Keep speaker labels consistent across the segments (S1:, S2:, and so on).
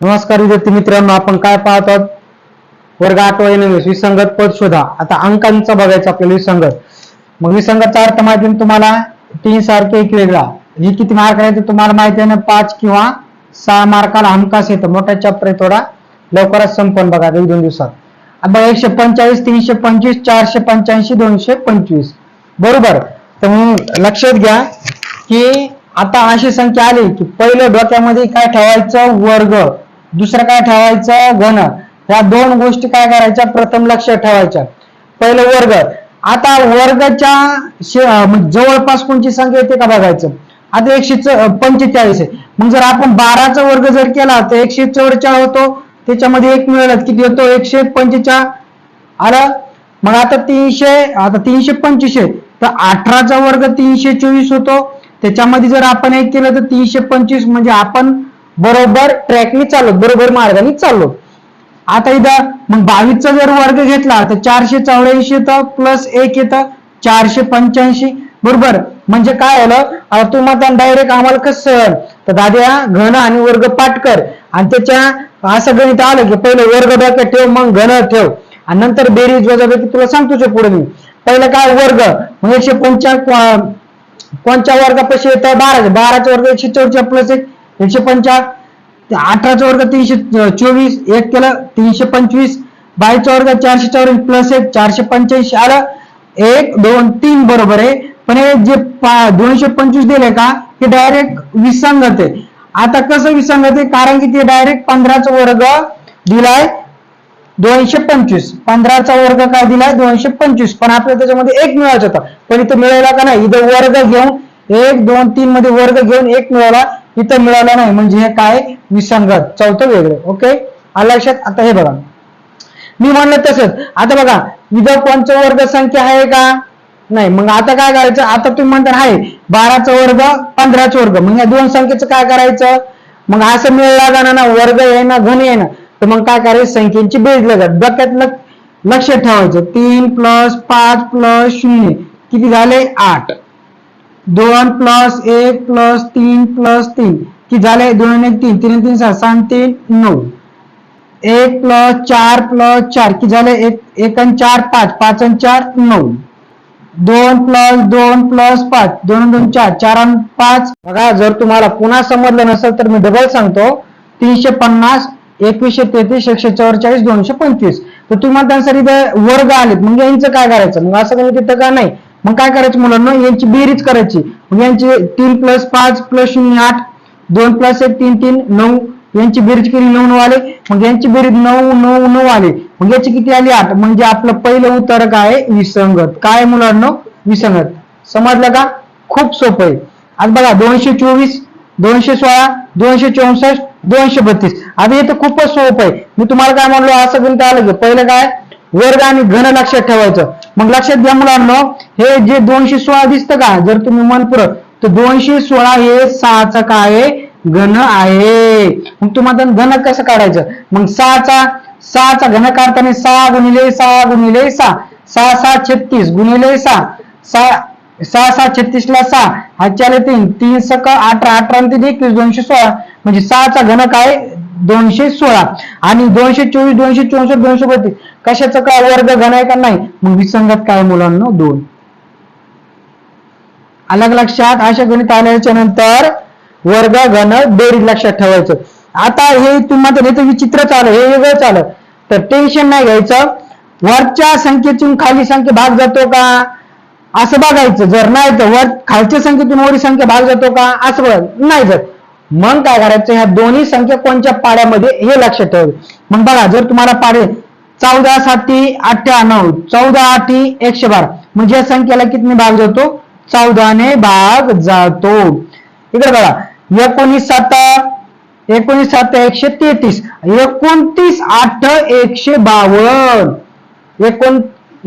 S1: नमस्कार विद्यार्थी मित्रांनो आपण काय पाहतो वर्ग आठवा नवीस विसंगत पद शोधा. आता अंकांचा बघायचा आपल्याला विसंगत. मग विसंगतचा अर्थ माहिती तुम्हाला? तीन सारखे एक वेगळा. ही किती मार्क आहे ते तुम्हाला माहिती आहे ना? पाच किंवा सहा मार्काला हमखास येतं मोठा चॅप्टर थोडा. लवकरच संपन्न बघा. एक दोन दिवसात. बघा एकशे पंचाळीस तीनशे पंचवीस चारशे पंच्याऐंशी दोनशे पंचवीस. बरोबर? तर म्हणून लक्षात घ्या की आता अशी संख्या आली की पहिलं डोक्यामध्ये काय ठेवायचं? वर्ग. दुसरं काय ठेवायचं? घन. ह्या दोन गोष्टी काय करायच्या? प्रथम लक्षात ठेवायच्या. पहिलं वर्ग. आता वर्गाच्या म्हणजे जवळपास कोणची संख्या येते का बघायचं? आता एकशे पंचेचाळीस आहे. मग जर आपण बाराचा वर्ग जर केला तर एकशे चौवेचाळीस होतो. त्याच्यामध्ये एक मिळालं किती येतो एकशे पंचेचाळीस आलं. मग आता तीनशे आता तीनशे पंचवीस आहे. तर अठराचा वर्ग तीनशे चोवीस होतो. त्याच्यामध्ये जर आपण एक केलं तर तीनशे पंचवीस म्हणजे आपण बरोबर ट्रॅकनी चाललो बरोबर मार्गाने चाललो आता इथं मग बावीसचा जर वर्ग घेतला तर चारशे चौऱ्याऐंशी येतं प्लस एक येतं चारशे पंच्याऐंशी. बरोबर? म्हणजे काय आलं? तू तुम्हाला डायरेक्ट आम्हाला कसं तर दाद्या घन आणि वर्ग पाठ कर. आणि त्याच्या असं गणित आलं की पहिलं वर्ग डोक्यात ठेव मग घन ठेव. आणि नंतर बेरीज वजाबाकी तुला सांगतोच पुढे मी. पहिलं काय वर्ग? मग एकशे पंचा कोणच्या वर्गापाशी येतं? बाराचे बाराचा वर्ग एकशे चौच्या प्लस एक. एकशे पंचा अठराचा वर्ग तीनशे चोवीस एक केलं तीनशे पंचवीस बावीसचा वर्ग चारशे चौऱ्याऐंशी प्लस एक चारशे पंच्याऐंशी आलं एक दोन तीन बरोबर आहे. पण हे जे दोनशे पंचवीस दिले का हे डायरेक्ट विसंगत आहे. आता कसं विसंगत आहे? कारण की ते डायरेक्ट पंधराचा वर्ग दिलाय दोनशे पंचवीस. पंधराचा वर्ग काय दिलाय? दोनशे पंचवीस. पण आपल्याला त्याच्यामध्ये एक मिळायचं होता. पण इथं मिळाला का नाही? इथं वर्ग घेऊन एक दोन तीन मध्ये वर्ग घेऊन एक मिळाला. इथं मिळाला नाही. म्हणजे हे काय? विसंगत चौथं वेगळं. ओके लक्षात? आता हे बघा. मी म्हणलं तसंच. आता बघा इथं कोणचं वर्ग संख्या आहे का? नाही. मग आता काय करायचं? आता तुम्ही म्हणता आहे बाराचा वर्ग पंधराचा वर्ग. मग या दोन संख्येचं काय करायचं? मग असं मिळला जाणार ना वर्ग येणं घन आहे ना तर मग काय करायचं? संख्येची बेज लगत डोक्यात लक्षात ठेवायचं. तीन प्लस पाच प्लस शून्य. किती झाले? आठ. दोन प्लस एक प्लस तीन प्लस तीन. कि झाले दोन एक तीन? तीन तीन सहा सहा तीन नऊ. एक प्लस चार प्लस चार. की झाले एक एक आणि चार पाच. पाच आणि चार नऊ. दोन प्लस दोन प्लस पाच. दोन दोन चार. चार आणि पाच. बघा जर तुम्हाला पुन्हा समजलं नसेल तर मी डबल सांगतो. तीनशे पन्नास एकवीसशे तेहतीस एकशे चौवेचाळीस दोनशे पंचवीस. तर तुम्हाला त्यांसाठी वर्ग आलेत. म्हणजे यांचं काय करायचं? मग असं काही तिथं का नाही? मग काय करायचं मुलांना? यांची बेरीज करायची. मग यांची तीन प्लस पाच प्लस शून्य आठ दोन प्लस एक तीन तीन नऊ यांची बेरीज केली नऊ नऊ आले. मग यांची बेरीज नऊ नऊ नऊ आले. मग याची किती आली? आठ. म्हणजे आपलं पहिलं उत्तर काय आहे? विसंगत. काय मुलांना? विसंगत. समजलं का? खूप सोपं आहे. आज बघा दोनशे चोवीस दोनशे सोळा दोनशे चौसष्ट दोनशे बत्तीस. आता हे तर खूपच सोपं आहे. मी तुम्हाला काय म्हणलो? असं गणित आलं की पहिलं काय? वर्ग आणि घन लक्षात ठेवायचं. मग लक्षात घ्या मुलांना हे जे दोनशे सोळा दिसतं का? जर तुम्ही मनपुरत तर दोनशे सोळा हे सहाचा काय आहे? घन आहे. मग तुम्हाला घन कसं काढायचं? मग सहाचा सहाचा घन काढताना सहा गुणिले सहा गुणिले सहा. सहा सहा छत्तीस गुणिले सहा. सहा सहा सहा छत्तीस ला सहा. हातच्याला तीन तीन सक अठरा अठरा तीन एकवीस दोनशे सोळा. म्हणजे सहाचा घन काय? दोनशे सोळा. आणि दोनशे चोवीस दोनशे चौसष्ट दोनशे बत्तीस. कशाचं काय वर्ग घन आहे का नाही? मग विसंगत काय मुलांना? दोन. अलग लक्षात अशा गणित आल्याच्यानंतर वर्ग घन बेरीज लक्षात ठेवायचं. आता हे तुम्हाला तर विचित्र चालू हे वेगळं चालू तर टेन्शन नाही घ्यायचं. वरच्या संख्येतून खाली संख्या भाग जातो का? असं बघायचं. जर नाही तर वर खालच्या संख्येतून वरी संख्या भाग जातो का? असं बघायचं. नाही जर. मग काय करायचं? ह्या दोन्ही संख्या कोणत्या पाड्यामध्ये? हे लक्षात ठेव. मग बघा जर तुम्हाला पाडे चौदा साती अठ्ठ्याण्णव चौदा आठी एकशे बारा. म्हणजे या संख्येला किती भाग जातो? चौदाने भाग जातो. इकडे बघा एकोणीस सात एकोणीस सात एकशे तेहतीस. एकोणतीस आठ एकशे बावन्न. एकोण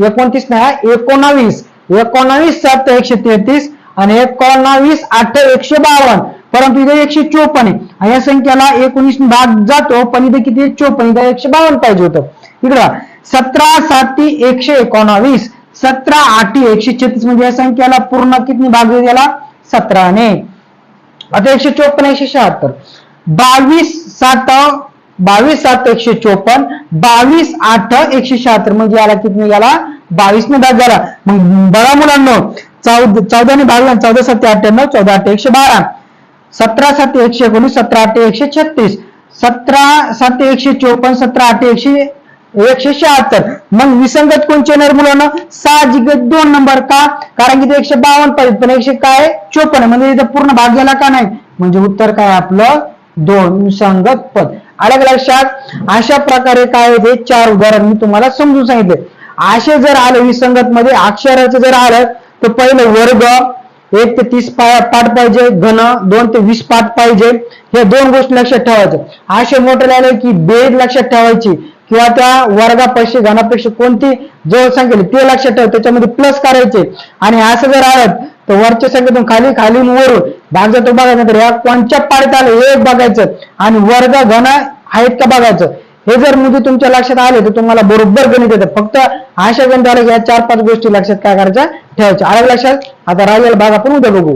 S1: एकोणतीस नाही एकोणावीस. एकोणावीस सात एकशे तेहतीस. आणि एकोणावीस आठ एकशे बावन्न. परंतु इथे एकशे चोपन्न आहे. ह्या या एकोणीस भाग जातो पण इथे किती? चोपन्न. इथे एकशे बावन्न पाहिजे होतं. इकडं सतरा साती एकशे एकोणावीस. सतरा आठी एकशे छत्तीस. म्हणजे या संख्याला पूर्ण किती भाग गेला सतराने. आता एकशे चोपन्न एकशे शहात्तर. बावीस सात बावीस सात एकशे चोपन्न. बावीस आठ एकशे शहात्तर. म्हणजे याला किती निघाला बावीस ने भाग झाला. मग बघा मुलांना. चौदा चौदाने झाला चौदा सत्ते अठ्ठ्याण्णव. चौदा आठ एकशे बारा. सतरा सात एकशे एकोणीस सतरा आठ एकशे छत्तीस सतरा सात एकशे चोपन्न सतरा आठ एकशे एकशे शहात्तर. मग विसंगत कोणचे येणार मुलांना? साहजिक दोन नंबर का? कारण की ते एकशे बावन्न पाहिजे पण एकशे काय? चोपन्न. म्हणजे इथं पूर्ण भाग गेला का नाही? म्हणजे उत्तर काय आपलं? दोन विसंगत पद. आलं लक्षात? अशा प्रकारे काय ते? चार उदाहरण मी तुम्हाला समजून सांगितले. असे जर आले विसंगत मध्ये अक्षराचं जर आलं तर पहिलं वर्ग एक ते तीस पाठ पाहिजे घन दोन ते वीस पाठ पाहिजे. हे दोन गोष्टी लक्षात ठेवायच्या असे मोठे आले की बेड लक्षात ठेवायची. किंवा त्या वर्गापेक्षा घनापेक्षा कोणती? जवळ सांगेल ते लक्षात ठेव. त्याच्यामध्ये प्लस करायचे. आणि असं जर आलं तर वरच्या संख्येतून खाली खाली वरून भाग जातो बघायचा. तर या कोणच्या पाडीत आलं एक बघायचं. आणि वर्ग घन आहेत का बघायचं? हे जर मुद्दे तुमच्या लक्षात आले तर तुम्हाला बरोबर गणित येतं. फक्त अशा गणित या चार पाच गोष्टी लक्षात काय करायच्या? ठेवायच्या. आलं लक्षात? आता राहिलेला भाग आपण उद्या बघू.